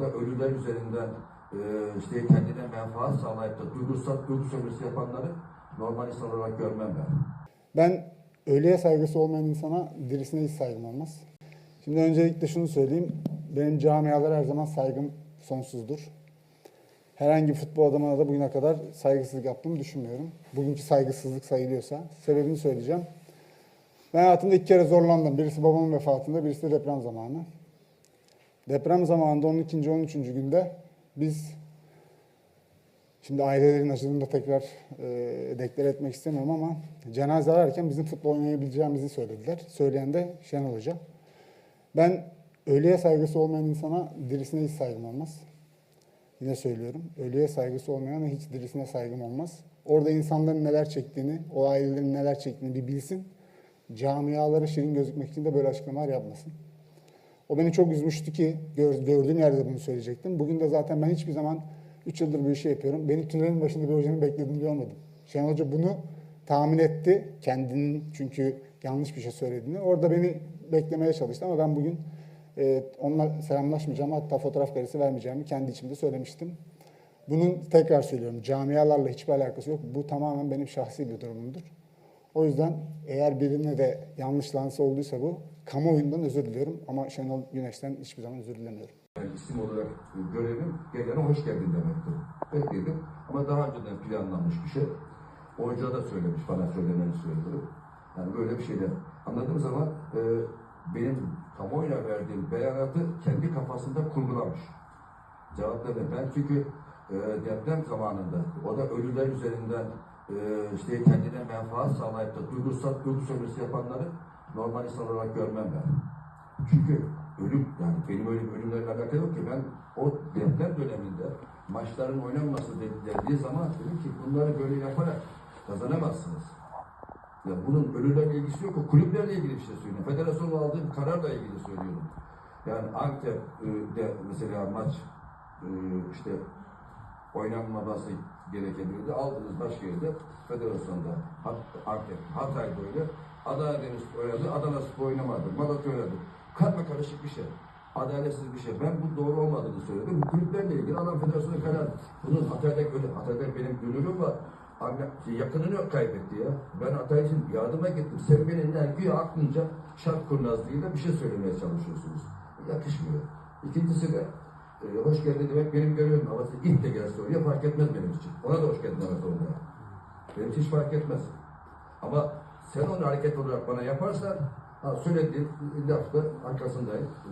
Da ölüler üzerinden e, işte kendine menfaat sağlayıp da duygusal duygu sömürüsü yapanları normal insan olarak görmem ben. Ben ölüye saygısı olmayan insana dirisine hiç saygım olmaz. Şimdi öncelikle şunu söyleyeyim. Benim camialara her zaman saygım sonsuzdur. Herhangi bir futbol adamına da bugüne kadar saygısızlık yaptığımı düşünmüyorum. Bugünkü saygısızlık sayılıyorsa. Sebebini söyleyeceğim. Ben hayatımda iki kere zorlandım. Birisi babamın vefatında, birisi de deprem zamanı. Deprem zamanında 12. 13. günde biz Şimdi ailelerin acılığını da tekrar e, deklar etmek istemiyorum ama cenaze ararken bizim futbol oynayabileceğimizi söylediler. Söyleyen de Şenol Hoca. Ben ölüye saygısı olmayan insana dirisine hiç saygım olmaz. Yine söylüyorum. Ölüye saygısı olmayana hiç dirisine saygım olmaz. Orada insanların neler çektiğini, o ailelerin neler çektiğini bir bilsin. Camialara şirin gözükmek için de böyle açıklamalar yapmasın. O beni çok üzmüştü ki gör, gördüğüm yerde bunu söyleyecektim. Bugün de zaten ben hiçbir zaman 3 yıldır bu işi yapıyorum. Beni tünelin başında bir hocanın beklediğini görmedim. Şenol Hoca bunu tahmin etti. Kendinin çünkü yanlış bir şey söylediğini. Orada beni beklemeye çalıştı ama ben bugün e, onunla selamlaşmayacağım. Hatta fotoğraf karesi vermeyeceğimi kendi içimde söylemiştim. Bunun tekrar söylüyorum camialarla hiçbir alakası yok. Bu tamamen benim şahsi bir durumumdur. O yüzden eğer birine de yanlışlansa olduysa bu kamuoyundan özür diliyorum ama Şenol Güneş'ten hiçbir zaman özür dilemiyorum. Yani isim olarak e, görevim gelene hoş geldin demektir. Bekledim ama daha önceden planlanmış bir şey. O hoca da söylemiş, bana söylemeni söyledi. Yani böyle bir şeyler. Anladığım zaman e, benim kamuoyuna verdiğim beyanatı kendi kafasında kurgulamış. Cevaplarını ben çünkü e, deprem zamanında o da ölüler üzerinden e, işte kendine menfaat sağlayıp da duygusal duygu sömürüsü yapanları normal insan olarak görmem ben. Çünkü ölüm yani benim bir ölümlerle alakalı yok ki ben o deprem döneminde maçların oynanması de- dendiği zaman dedim ki bunları böyle yaparak kazanamazsınız. Ya bunun ölülerle ilgisi yok. O kulüplerle ilgili bir şey söylüyorum. Federasyonla aldığım kararla ilgili söylüyorum. Yani Antep'de mesela maç e, işte oynanmaması gerekebilirdi. Aldınız başka yerde federasyonda Hat- Antep, Hatay'da öyle. Adana Demirspor oynadı, Adana Spor oynamadı, Malatya oynadı. Karma karışık bir şey. Adaletsiz bir şey. Ben bu doğru olmadığını söyledim. Kulüplerle ilgili adam federasyonu karar. Bunun Hatay'da. Hatay'da benim gönlüm var. Anne, yakınını kaybetti ya. Ben Hatay için yardıma gittim. Sen yani güya aklınca şart kurnazlığıyla bir şey söylemeye çalışıyorsunuz. Yakışmıyor. İkincisi de e, hoş geldin demek benim görevim. Ama ilk de gelse oraya fark etmez benim için. Ona da hoş geldin demek zorunda. Benim için hiç fark etmez. Ama sen onu hareket olarak bana yaparsan ha, söylediğin lafta arkasındayım.